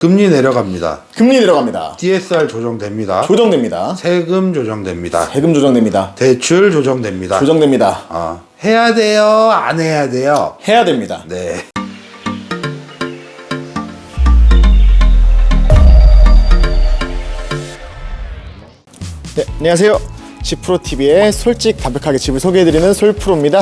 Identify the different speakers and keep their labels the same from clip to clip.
Speaker 1: 금리 내려갑니다.
Speaker 2: 금리 내려갑니다.
Speaker 1: DSR 조정됩니다.
Speaker 2: 조정됩니다.
Speaker 1: 세금 조정됩니다.
Speaker 2: 세금 조정됩니다.
Speaker 1: 대출 조정됩니다.
Speaker 2: 조정됩니다.
Speaker 1: 아, 해야 돼요? 안 해야 돼요?
Speaker 2: 해야 됩니다.
Speaker 1: 네.
Speaker 2: 네, 안녕하세요. 10프로TV의 솔직 담백하게 집을 소개해드리는 솔프로입니다.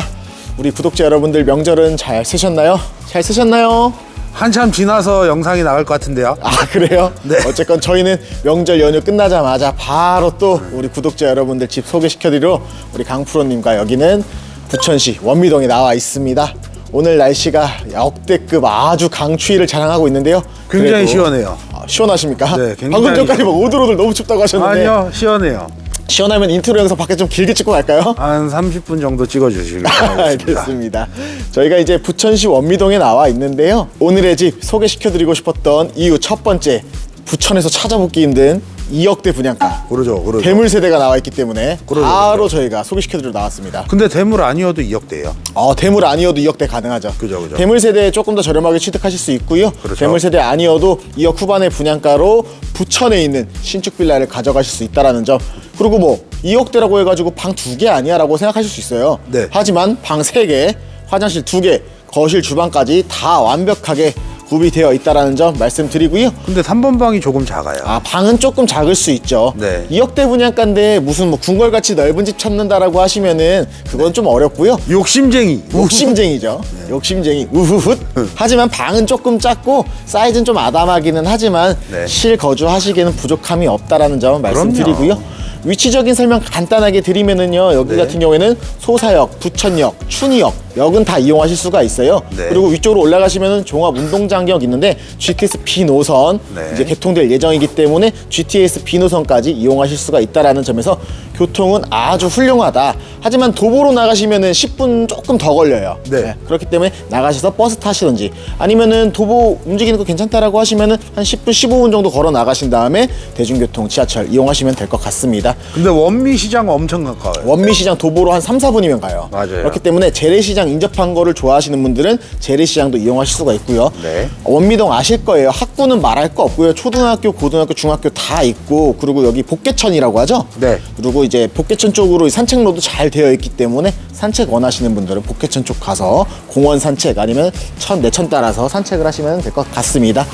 Speaker 2: 우리 구독자 여러분들 명절은 잘 쓰셨나요? 잘 쓰셨나요?
Speaker 1: 한참 지나서 영상이 나갈 것 같은데요.
Speaker 2: 아 그래요?
Speaker 1: 네.
Speaker 2: 어쨌건 저희는 명절 연휴 끝나자마자 바로 또 우리 구독자 여러분들 집 소개시켜드리러 우리 강프로님과 여기는 부천시 원미동에 나와 있습니다. 오늘 날씨가 역대급 아주 강추위를 자랑하고 있는데요.
Speaker 1: 굉장히
Speaker 2: 그래도-
Speaker 1: 시원해요.
Speaker 2: 아, 시원하십니까?
Speaker 1: 네, 굉장히
Speaker 2: 방금 전까지 막 오들오들 너무 춥다고 하셨는데
Speaker 1: 아니요, 시원해요.
Speaker 2: 시원하면 인트로 영상 밖에 좀 길게 찍고 갈까요?
Speaker 1: 한 30분 정도 찍어주시길 바라겠습니다.
Speaker 2: 알겠습니다. 저희가 이제 부천시 원미동에 나와 있는데요. 오늘의 집 소개시켜드리고 싶었던 이유 첫 번째, 부천에서 찾아보기 힘든 2억대 분양가.
Speaker 1: 그러죠, 그러죠.
Speaker 2: 대물 세대가 나와 있기 때문에
Speaker 1: 그러죠,
Speaker 2: 바로 저희가 소개시켜드리러 나왔습니다.
Speaker 1: 근데 대물 아니어도 2억대예요.
Speaker 2: 어, 대물 아니어도 2억대 가능하죠.
Speaker 1: 그죠, 그죠.
Speaker 2: 대물 세대 조금 더 저렴하게 취득하실 수 있고요.
Speaker 1: 그렇죠.
Speaker 2: 대물 세대 아니어도 2억 후반의 분양가로 부천에 있는 신축 빌라를 가져가실 수 있다라는 점. 그리고 뭐 2억대라고 해가지고 방 두 개 아니야라고 생각하실 수 있어요.
Speaker 1: 네.
Speaker 2: 하지만 방 세 개, 화장실 두 개, 거실 주방까지 다 완벽하게 구비되어 있다라는 점 말씀드리고요.
Speaker 1: 근데 3번 방이 조금 작아요.
Speaker 2: 아 방은 조금 작을 수 있죠.
Speaker 1: 네.
Speaker 2: 2억대 분양가인데 무슨 뭐 궁궐같이 넓은 집 찾는다라고 하시면은 그건 좀 어렵고요.
Speaker 1: 욕심쟁이.
Speaker 2: 욕심쟁이죠. 욕심쟁이. 우후훗. 하지만 방은 조금 작고 사이즈는 좀 아담하기는 하지만
Speaker 1: 네.
Speaker 2: 실거주 하시기에는 부족함이 없다라는 점 말씀드리고요. 위치적인 설명 간단하게 드리면은요 여기
Speaker 1: 네.
Speaker 2: 같은 경우에는 소사역, 부천역, 춘희역 역은 다 이용하실 수가 있어요.
Speaker 1: 네.
Speaker 2: 그리고 위쪽으로 올라가시면은 종합 운동장역 있는데 GTS B 노선
Speaker 1: 네.
Speaker 2: 이제 개통될 예정이기 때문에 GTS B 노선까지 이용하실 수가 있다라는 점에서 교통은 아주 훌륭하다. 하지만 도보로 나가시면은 10분 조금 더 걸려요.
Speaker 1: 네.
Speaker 2: 그렇기 때문에 나가셔서 버스 타시든지 아니면은 도보 움직이는 거 괜찮다라고 하시면은 한 10분 15분 정도 걸어 나가신 다음에 대중교통 지하철 이용하시면 될 것 같습니다.
Speaker 1: 근데 원미 시장 엄청 가까워요.
Speaker 2: 원미시장 도보로 한 3, 4분이면 가요.
Speaker 1: 맞아요.
Speaker 2: 그렇기 때문에 재래시장 인접한 거를 좋아하시는 분들은 재래시장도 이용하실 수가 있고요.
Speaker 1: 네.
Speaker 2: 원미동 아실 거예요. 학구는 말할 거 없고요. 초등학교, 고등학교, 중학교 다 있고 그리고 여기 복개천이라고 하죠.
Speaker 1: 네.
Speaker 2: 그리고 이제 복개천 쪽으로 산책로도 잘 되어 있기 때문에 산책 원하시는 분들은 복개천 쪽 가서 공원 산책 아니면 천 내천 따라서 산책을 하시면 될 것 같습니다.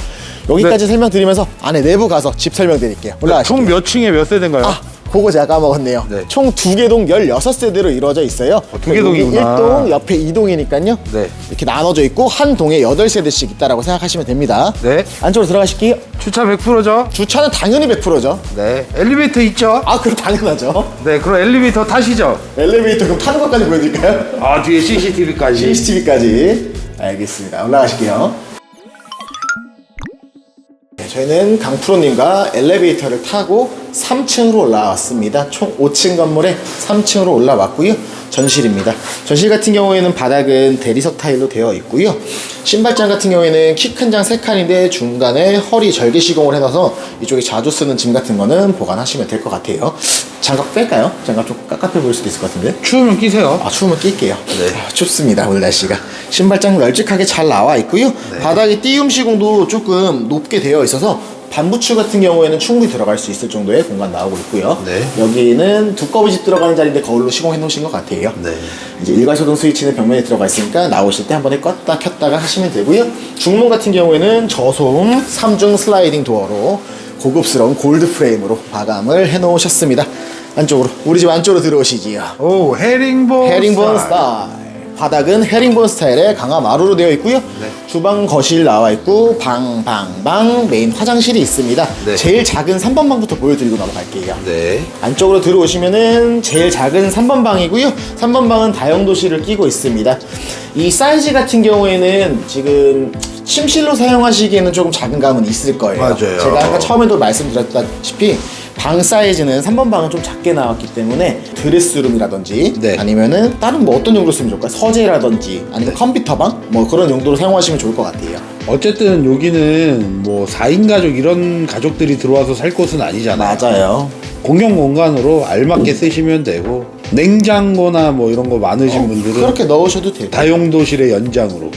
Speaker 2: 여기까지 설명드리면서 안에 내부 가서 집 설명드릴게요. 올라가시죠.
Speaker 1: 총 몇 층에 몇 세대인가요?
Speaker 2: 아, 그거 제가 까먹었네요.
Speaker 1: 네.
Speaker 2: 총 두 개 동 16세대로 이루어져 있어요.
Speaker 1: 두개 동이구나.
Speaker 2: 1동, 옆에 2동이니까요.
Speaker 1: 네.
Speaker 2: 이렇게 나눠져 있고 한 동에 8세대씩 있다라고 생각하시면 됩니다.
Speaker 1: 네.
Speaker 2: 안쪽으로 들어가실게요.
Speaker 1: 주차 100%죠?
Speaker 2: 주차는 당연히 100%죠.
Speaker 1: 네. 엘리베이터 있죠?
Speaker 2: 아, 그럼 당연하죠.
Speaker 1: 네, 그럼 엘리베이터 타시죠?
Speaker 2: 엘리베이터 그럼 타는 것까지 보여드릴까요?
Speaker 1: 아, 뒤에 CCTV까지.
Speaker 2: CCTV까지. 알겠습니다. 올라가실게요. 네, 저희는 강프로님과 엘리베이터를 타고 3층으로 올라왔습니다. 총 5층 건물에 3층으로 올라왔고요. 전실입니다. 전실 같은 경우에는 바닥은 대리석 타일로 되어 있고요. 신발장 같은 경우에는 키 큰 장 3칸인데 중간에 허리 절개 시공을 해놔서 이쪽에 자주 쓰는 짐 같은 거는 보관하시면 될 것 같아요. 장갑 뺄까요? 장갑 좀 깝깝해 보일 수도 있을 것 같은데.
Speaker 1: 추우면 끼세요.
Speaker 2: 아, 추우면 낄게요.
Speaker 1: 네.
Speaker 2: 아, 춥습니다, 오늘 날씨가. 신발장 널찍하게 잘 나와 있고요.
Speaker 1: 네.
Speaker 2: 바닥에 띄움 시공도 조금 높게 되어 있어서 반부추 같은 경우에는 충분히 들어갈 수 있을 정도의 공간 나오고 있고요.
Speaker 1: 네.
Speaker 2: 여기는 두꺼비 집 들어가는 자리인데 거울로 시공해 놓으신 것 같아요.
Speaker 1: 네.
Speaker 2: 이제 일괄소등 스위치는 벽면에 들어가 있으니까 나오실 때 한 번에 껐다 켰다가 하시면 되고요. 중문 같은 경우에는 저소음 3중 슬라이딩 도어로 고급스러운 골드 프레임으로 마감을 해 놓으셨습니다. 안쪽으로 우리 집 안쪽으로 들어오시지요.
Speaker 1: 오, 헤링본.
Speaker 2: 헤링본 스타일. 바닥은 헤링본 스타일의 강화 마루로 되어 있고요.
Speaker 1: 네.
Speaker 2: 주방, 거실 나와 있고 방, 방, 방, 메인 화장실이 있습니다.
Speaker 1: 네.
Speaker 2: 제일 작은 3번 방부터 보여드리고 넘어갈게요.
Speaker 1: 네.
Speaker 2: 안쪽으로 들어오시면은 제일 작은 3번 방이고요. 3번 방은 다용도실을 끼고 있습니다. 이 사이즈 같은 경우에는 지금 침실로 사용하시기에는 조금 작은 감은 있을 거예요.
Speaker 1: 맞아요.
Speaker 2: 제가 아까 처음에도 말씀드렸다시피 방 사이즈는 3번 방은 좀 작게 나왔기 때문에 드레스룸이라든지
Speaker 1: 네.
Speaker 2: 아니면은 다른 뭐 어떤 용도로 쓰면 좋을까요? 서재라든지 아니면 컴퓨터 방? 뭐 그런 용도로 사용하시면 좋을 것 같아요.
Speaker 1: 어쨌든 여기는 뭐 4인 가족 이런 가족들이 들어와서 살 곳은 아니잖아요.
Speaker 2: 맞아요.
Speaker 1: 공용 공간으로 알맞게 쓰시면 되고 냉장고나 뭐 이런 거 많으신 분들은
Speaker 2: 그렇게 넣으셔도 되고
Speaker 1: 다용도실의 연장으로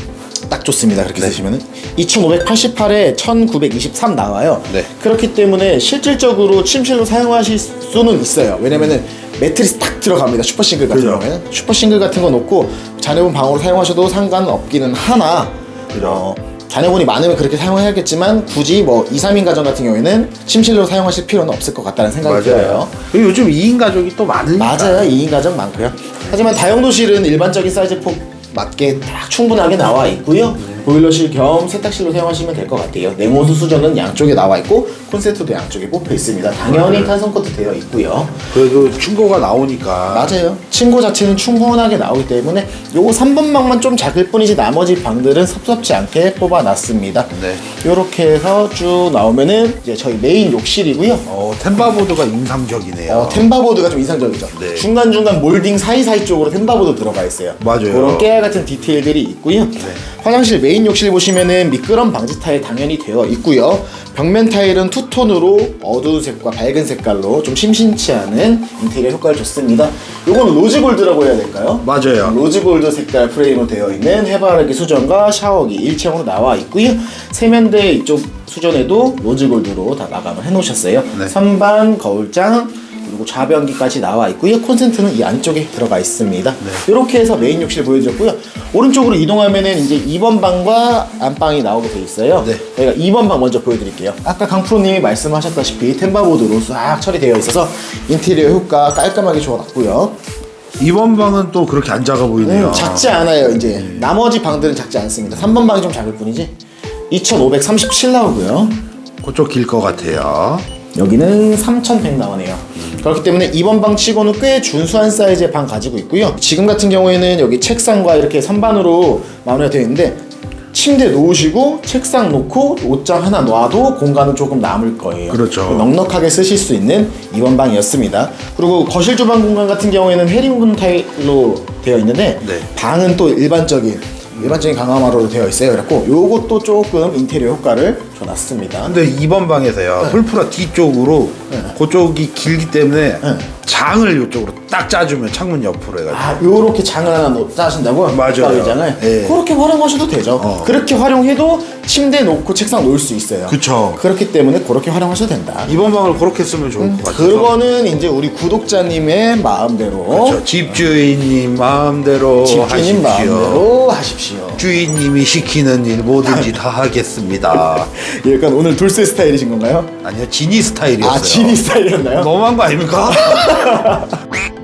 Speaker 2: 딱 좋습니다. 그렇게 쓰시면은 2588에 1923 나와요.
Speaker 1: 네.
Speaker 2: 그렇기 때문에 실질적으로 침실로 사용하실 수는 있어요. 왜냐면은 매트리스 딱 들어갑니다. 슈퍼 싱글 같은
Speaker 1: 그죠.
Speaker 2: 경우에는 슈퍼 싱글 같은 거 놓고 자녀분 방으로 사용하셔도 상관없기는 하나 어, 자녀분이 많으면 그렇게 사용해야겠지만 굳이 뭐 2, 3인 가정 같은 경우에는 침실로 사용하실 필요는 없을 것 같다는 생각이 들어요.
Speaker 1: 그리고 요즘 2인 가족이 또 많으니까.
Speaker 2: 맞아요. 2인 가정 많고요. 하지만 다용도실은 일반적인 사이즈 폭 맞게 딱 충분하게 나와 있고요. 보일러실 겸 세탁실로 사용하시면 될 것 같아요. 냉온수 수전은 양쪽에 나와 있고 콘센트도 양쪽에 뽑혀 있습니다. 당연히 탄성 코트 되어 있고요.
Speaker 1: 그래도 충고가 나오니까.
Speaker 2: 맞아요. 층고 자체는 충분하게 나오기 때문에 요거 3번 방만 좀 작을 뿐이지 나머지 방들은 섭섭지 않게 뽑아놨습니다.
Speaker 1: 네.
Speaker 2: 이렇게 해서 쭉 나오면은 이제 저희 메인 욕실이고요.
Speaker 1: 어, 템바보드가 인상적이네요.
Speaker 2: 어, 템바보드가 좀 인상적이죠.
Speaker 1: 네.
Speaker 2: 중간중간 몰딩 사이사이 쪽으로 템바보드 들어가 있어요.
Speaker 1: 맞아요. 네.
Speaker 2: 그런 깨알 같은 디테일들이 있고요. 화장실 메인 욕실 보시면은 미끄럼 방지 타일 당연히 되어 있고요. 벽면 타일은 투톤으로 어두운 색과 밝은 색깔로 좀 심심치 않은 인테리어 효과를 줬습니다. 이건 로즈골드라고 해야 될까요?
Speaker 1: 맞아요.
Speaker 2: 로즈골드 색깔 프레임으로 되어 있는 해바라기 수전과 샤워기 일체형으로 나와 있고요. 세면대 이쪽 수전에도 로즈골드로 다 마감을 해놓으셨어요.
Speaker 1: 네.
Speaker 2: 선반, 거울장 그리고 좌변기까지 나와 있고요. 콘센트는 이 안쪽에 들어가 있습니다.
Speaker 1: 네.
Speaker 2: 이렇게 해서 메인 욕실 보여드렸고요. 오른쪽으로 이동하면은 이제 2번 방과 안방이 나오게 돼 있어요.
Speaker 1: 네.
Speaker 2: 저희가 2번 방 먼저 보여드릴게요. 아까 강프로님이 말씀하셨다시피 템바보드로 싹 처리되어 있어서 인테리어 효과 깔끔하게 줘놨고요.
Speaker 1: 이번 방은 또 그렇게 안 작아 보이네요.
Speaker 2: 음, 작지 않아요 이제 나머지 방들은 작지 않습니다 3번 방이 좀 작을 뿐이지 2537 나오고요
Speaker 1: 그쪽 길 것 같아요.
Speaker 2: 여기는 3100 나오네요 그렇기 때문에 2번 방 치고는 꽤 준수한 사이즈의 방 가지고 있고요 지금 같은 경우에는 여기 책상과 이렇게 선반으로 마무리가 되어 있는데 침대 놓으시고 책상 놓고 옷장 하나 놔도 공간은 조금 남을 거예요
Speaker 1: 그렇죠.
Speaker 2: 넉넉하게 쓰실 수 있는 2번 방이었습니다 그리고 거실 주방 공간 같은 경우에는 헤링본 타일로 되어 있는데
Speaker 1: 네.
Speaker 2: 방은 또 일반적인 일반적인 강화마루로 되어 있어요. 그래갖고 요것도 조금 인테리어 효과를 줘 놨습니다.
Speaker 1: 근데 2번 방에서요. 풀프라 뒤쪽으로 그쪽이 길기 때문에
Speaker 2: 네.
Speaker 1: 장을 이쪽으로 딱 짜주면 창문 옆으로 해가지고.
Speaker 2: 아, 요렇게 장을 하나 놓- 짜신다고요?
Speaker 1: 맞아요.
Speaker 2: 의장을
Speaker 1: 예.
Speaker 2: 그렇게 활용하셔도 되죠.
Speaker 1: 어.
Speaker 2: 그렇게 활용해도 침대 놓고 책상 놓을 수 있어요.
Speaker 1: 그쵸.
Speaker 2: 그렇기 때문에 그렇게 활용하셔도 된다.
Speaker 1: 2번 방을 그렇게 쓰면 좋을 것 같아요.
Speaker 2: 그거는 이제 우리 구독자님의 마음대로
Speaker 1: 그렇죠. 집주인님 마음대로
Speaker 2: 집주님
Speaker 1: 하십시오.
Speaker 2: 마음대로 하십시오.
Speaker 1: 주인님이 시키는 일 뭐든지 다 하겠습니다.
Speaker 2: 약간 오늘 돌쇠 스타일이신 건가요?
Speaker 1: 아니요, 지니 스타일이었어요.
Speaker 2: 아, 지니 스타일이었나요?
Speaker 1: 너무한 거 아닙니까?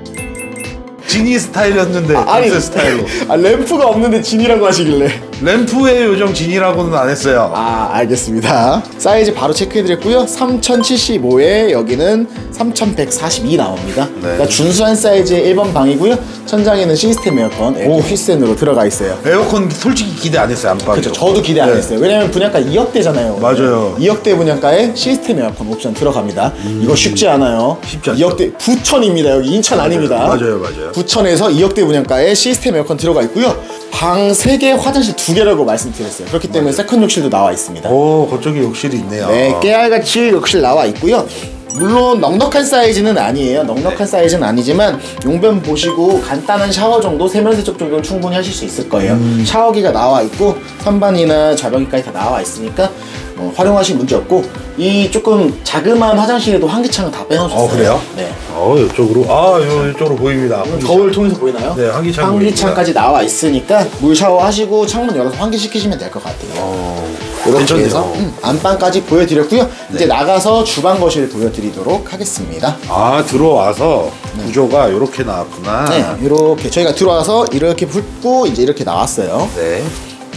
Speaker 1: 지니 스타일이었는데
Speaker 2: 아니
Speaker 1: 그 스타일로.
Speaker 2: 아, 램프가 없는데 진이라고 하시길래.
Speaker 1: 램프의 요정 진이라고는 안 했어요.
Speaker 2: 아 알겠습니다. 사이즈 바로 체크해드렸고요. 3075에 여기는 3142 나옵니다. 그러니까 준수한 사이즈의 1번 방이고요. 천장에는 시스템 에어컨 에어 휘센으로 들어가 있어요.
Speaker 1: 에어컨 솔직히 기대 안 했어요 안방에.
Speaker 2: 그렇죠 저도 기대 안
Speaker 1: 네.
Speaker 2: 했어요. 왜냐면 분양가 2억대잖아요.
Speaker 1: 맞아요.
Speaker 2: 2억대 분양가에 시스템 에어컨 옵션 들어갑니다. 이거 쉽지 않아요.
Speaker 1: 음. 쉽지 않죠.
Speaker 2: 2억대 부천입니다. 여기 인천 아닙니다.
Speaker 1: 맞아요, 맞아요.
Speaker 2: 부천에서 2억대 분양가에 시스템 에어컨 들어가 있고요 방 3개 화장실 2개라고 말씀드렸어요 그렇기 때문에 세컨 욕실도 나와 있습니다
Speaker 1: 오, 그쪽에 욕실이 있네요.
Speaker 2: 네, 깨알같이 욕실 나와 있고요. 물론 넉넉한 사이즈는 아니에요. 넉넉한 사이즈는 아니지만 용변 보시고 간단한 샤워 정도, 세면 세척 정도는 충분히 하실 수 있을 거예요. 샤워기가 나와 있고 선반이나 좌변기까지 다 나와 있으니까 뭐 활용하실 문제 없고 이 조금 자그마한 화장실에도 환기창을 다 빼놓으셨어요.
Speaker 1: 어, 그래요?
Speaker 2: 네.
Speaker 1: 어, 이쪽으로 아, 요 이쪽으로 보입니다.
Speaker 2: 거울 통해서 보이나요?
Speaker 1: 네, 환기창
Speaker 2: 환기창까지 나와 있으니까 물 샤워하시고 창문 열어서 환기시키시면 될 것 같아요.
Speaker 1: 어,
Speaker 2: 이렇게
Speaker 1: 괜찮네요.
Speaker 2: 해서 음, 안방까지 보여드렸고요. 이제 나가서 주방 거실 보여드리도록 하겠습니다.
Speaker 1: 아, 들어와서 구조가 이렇게 나왔구나.
Speaker 2: 네, 이렇게 저희가 들어와서 이렇게 붓고 이제 이렇게 나왔어요.
Speaker 1: 네.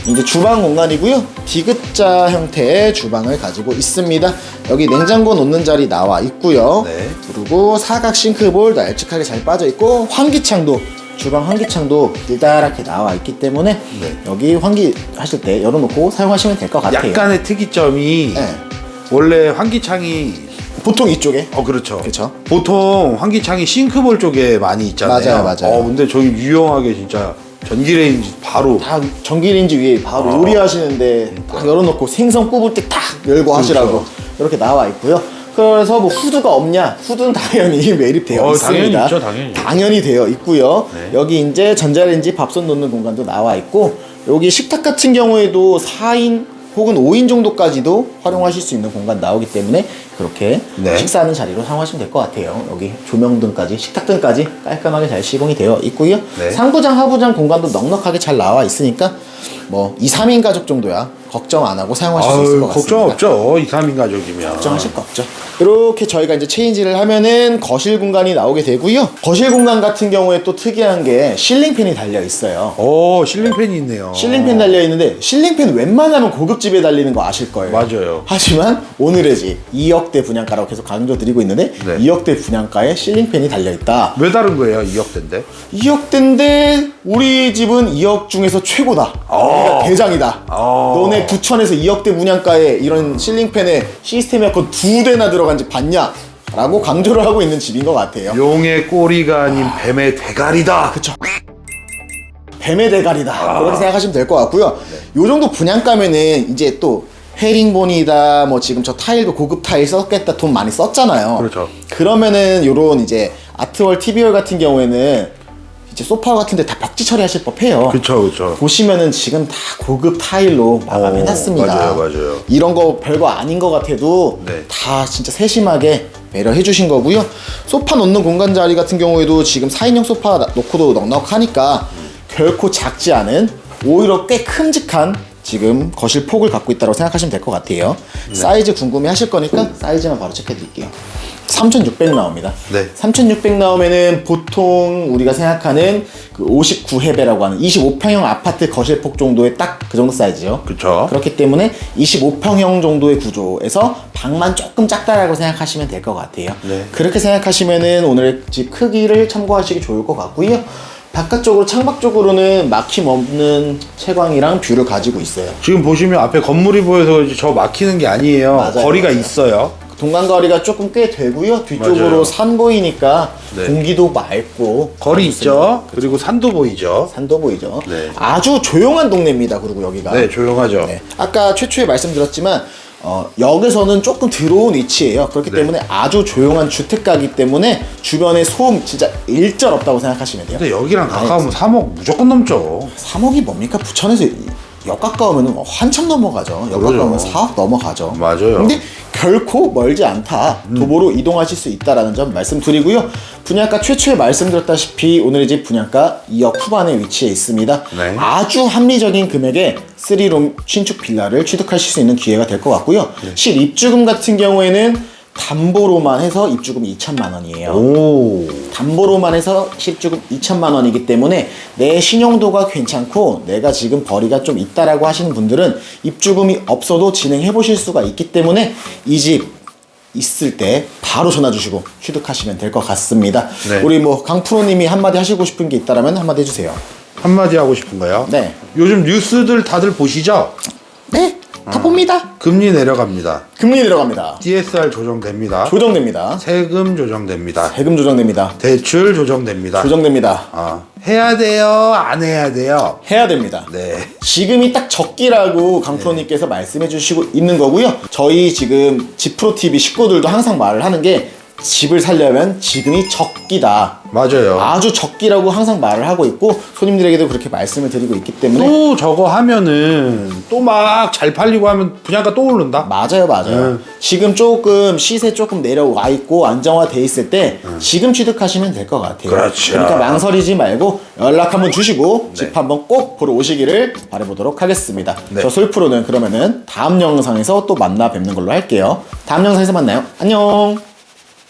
Speaker 2: 이제 주방 공간이고요. 디귿자 형태의 주방을 가지고 있습니다. 여기 냉장고 놓는 자리 나와 있고요.
Speaker 1: 네.
Speaker 2: 그리고 사각 싱크볼 널찍하게 잘 빠져 있고 환기창도 주방 환기창도 일다랗게 나와 있기 때문에
Speaker 1: 네.
Speaker 2: 여기 환기 하실 때 열어놓고 사용하시면 될 것 같아요.
Speaker 1: 약간의 특이점이
Speaker 2: 네.
Speaker 1: 원래 환기창이
Speaker 2: 보통 이쪽에
Speaker 1: 어 그렇죠.
Speaker 2: 그쵸.
Speaker 1: 보통 환기창이 싱크볼 쪽에 많이 있잖아요.
Speaker 2: 맞아요, 맞아요.
Speaker 1: 어 근데 저기 유용하게 진짜 전기레인지 바로
Speaker 2: 다 전기레인지 위에 바로
Speaker 1: 아.
Speaker 2: 요리하시는데 딱 열어놓고 생선 굽을 때 딱 열고 하시라고
Speaker 1: 그렇죠.
Speaker 2: 이렇게 나와 있고요. 그래서 뭐 후드가 없냐? 후드는 당연히 매립되어
Speaker 1: 어,
Speaker 2: 있습니다.
Speaker 1: 당연히 있죠, 당연히.
Speaker 2: 당연히 되어 있고요.
Speaker 1: 네.
Speaker 2: 여기 이제 전자레인지 밥솥 놓는 공간도 나와 있고 여기 식탁 같은 경우에도 4인 혹은 5인 정도까지도 활용하실 수 있는 공간 나오기 때문에 그렇게
Speaker 1: 네.
Speaker 2: 식사하는 자리로 사용하시면 될 것 같아요. 여기 조명등까지 식탁등까지 깔끔하게 잘 시공이 되어 있고요.
Speaker 1: 네.
Speaker 2: 상부장 하부장 공간도 넉넉하게 잘 나와 있으니까 뭐 2, 3인 가족 정도야 걱정 안 하고 사용하실 수 있을 것 같습니다.
Speaker 1: 걱정 없죠. 2, 3인 가족이면.
Speaker 2: 걱정하실 거 없죠. 이렇게 저희가 이제 체인지를 하면은 거실 공간이 나오게 되고요. 거실 공간 같은 경우에 또 특이한 게 실링팬이 달려 있어요.
Speaker 1: 오, 실링팬이 있네요.
Speaker 2: 실링팬 달려 있는데 실링팬 웬만하면 고급집에 달리는 거 아실 거예요.
Speaker 1: 맞아요.
Speaker 2: 하지만 오늘의 집 2억 대 분양가라고 계속 강조드리고 있는데
Speaker 1: 네.
Speaker 2: 2억대 분양가에 실링팬이 달려 있다.
Speaker 1: 왜 다른 거예요? 2억대인데?
Speaker 2: 2억대인데 우리 집은 2억 중에서 최고다. 우리가 대장이다.
Speaker 1: 어.
Speaker 2: 너네 부천에서 2억대 분양가에 이런 실링팬에 시스템 에어컨 두 대나 들어간 집 봤냐? 라고 강조를 하고 있는 집인 것 같아요.
Speaker 1: 용의 꼬리가 아닌 뱀의 대가리다.
Speaker 2: 그쵸. 뱀의 대가리다.
Speaker 1: 아.
Speaker 2: 그렇게 생각하시면 될 것 같고요.
Speaker 1: 네.
Speaker 2: 요 정도 분양가면은 이제 또 헤링본이다, 뭐 지금 저 타일도 고급 타일 썼겠다, 돈 많이 썼잖아요.
Speaker 1: 그렇죠.
Speaker 2: 그러면은 요런 이제 아트월 TV월 같은 경우에는 이제 소파 같은 데 다 벽지 처리하실 법해요.
Speaker 1: 그쵸, 그쵸.
Speaker 2: 보시면은 지금 다 고급 타일로 마감해놨습니다.
Speaker 1: 어, 맞아요, 맞아요.
Speaker 2: 이런 거 별거 아닌 것 같아도
Speaker 1: 네.
Speaker 2: 다 진짜 세심하게 배려해 주신 거고요. 소파 놓는 공간 자리 같은 경우에도 지금 4인용 소파 놓고도 넉넉하니까 결코 작지 않은 오히려 꽤 큼직한 지금 거실 폭을 갖고 있다고 생각하시면 될 것 같아요.
Speaker 1: 네.
Speaker 2: 사이즈 궁금해 하실 거니까 사이즈만 바로 체크해 드릴게요. 3600 나옵니다.
Speaker 1: 네.
Speaker 2: 3600 나오면은 보통 우리가 생각하는 그 59해배라고 하는 25평형 아파트 거실폭 정도의 딱 그 정도 사이즈요.
Speaker 1: 그쵸.
Speaker 2: 그렇기 때문에 25평형 정도의 구조에서 방만 조금 작다라고 생각하시면 될 것 같아요.
Speaker 1: 네.
Speaker 2: 그렇게 생각하시면은 오늘 집 크기를 참고하시기 좋을 것 같고요. 바깥쪽으로 창밖 쪽으로는 막힘 없는 채광이랑 뷰를 가지고 있어요.
Speaker 1: 지금 보시면 앞에 건물이 보여서 이제 저 막히는 게 아니에요.
Speaker 2: 맞아요,
Speaker 1: 거리가
Speaker 2: 맞아요.
Speaker 1: 있어요.
Speaker 2: 동간 거리가 조금 꽤 되고요. 뒤쪽으로
Speaker 1: 맞아요.
Speaker 2: 산 보이니까
Speaker 1: 네.
Speaker 2: 공기도 맑고
Speaker 1: 거리. 있죠. 그리고 산도 보이죠.
Speaker 2: 산도 보이죠.
Speaker 1: 네.
Speaker 2: 아주 조용한 동네입니다. 그리고 여기가.
Speaker 1: 네, 조용하죠.
Speaker 2: 네. 아까 최초에 말씀드렸지만 어, 역에서는 조금 들어온 위치예요. 그렇기
Speaker 1: 네.
Speaker 2: 때문에 아주 조용한 주택가이기 때문에 주변에 소음 진짜 일절 없다고 생각하시면 돼요.
Speaker 1: 근데 여기랑 가까우면 3억 무조건 넘죠.
Speaker 2: 3억이 뭡니까? 부천에서 역 가까우면 한참 넘어가죠. 역
Speaker 1: 그러죠.
Speaker 2: 가까우면 4억 넘어가죠.
Speaker 1: 맞아요.
Speaker 2: 근데 결코 멀지 않다.
Speaker 1: 음.
Speaker 2: 도보로 이동하실 수 있다라는 점 말씀드리고요. 분양가 최초에 말씀드렸다시피 오늘의 집 분양가 2억 후반에 위치해 있습니다.
Speaker 1: 네.
Speaker 2: 아주 합리적인 금액에 3룸 신축 빌라를 취득하실 수 있는 기회가 될 것 같고요.
Speaker 1: 네.
Speaker 2: 실 입주금 같은 경우에는 담보로만 해서 입주금이 2천만 원이에요.
Speaker 1: 오.
Speaker 2: 담보로만 해서 실주금 2천만 원이기 때문에 내 신용도가 괜찮고 내가 지금 벌이가 좀 있다라고 하시는 분들은 입주금이 없어도 진행해 보실 수가 있기 때문에 이 집 있을 때 바로 전화 주시고 취득하시면 될 것 같습니다.
Speaker 1: 네.
Speaker 2: 우리 뭐 강프로님이 한마디 하시고 싶은 게 있다라면 한마디 해주세요.
Speaker 1: 한마디 하고 싶은가요?
Speaker 2: 네.
Speaker 1: 요즘 뉴스들 다들 보시죠?
Speaker 2: 네, 다 봅니다.
Speaker 1: 금리 내려갑니다.
Speaker 2: 금리 내려갑니다.
Speaker 1: DSR 조정됩니다.
Speaker 2: 조정됩니다.
Speaker 1: 세금 조정됩니다.
Speaker 2: 세금 조정됩니다.
Speaker 1: 대출 조정됩니다.
Speaker 2: 조정됩니다.
Speaker 1: 아, 해야 돼요? 안 해야 돼요?
Speaker 2: 해야 됩니다.
Speaker 1: 네.
Speaker 2: 지금이 딱 적기라고 강프로님께서 말씀해 주시고 있는 거고요. 저희 지금 지프로TV 식구들도 항상 말을 하는 게 집을 살려면 지금이 적기다.
Speaker 1: 맞아요.
Speaker 2: 아주 적기라고 항상 말을 하고 있고 손님들에게도 그렇게 말씀을 드리고 있기 때문에
Speaker 1: 또 저거 하면은 또 막 잘 팔리고 하면 분양가 또 오른다?
Speaker 2: 맞아요, 맞아요.
Speaker 1: 네.
Speaker 2: 지금 조금 시세 조금 내려와 있고 안정화돼 있을 때 지금 취득하시면 될 것 같아요.
Speaker 1: 네. 그렇죠.
Speaker 2: 러니까 망설이지 말고 연락 한번 주시고
Speaker 1: 네.
Speaker 2: 집 한번 꼭 보러 오시기를 바라보도록 하겠습니다.
Speaker 1: 네.
Speaker 2: 저 솔프로는 그러면은 다음 영상에서 또 만나 뵙는 걸로 할게요. 다음 영상에서 만나요. 안녕.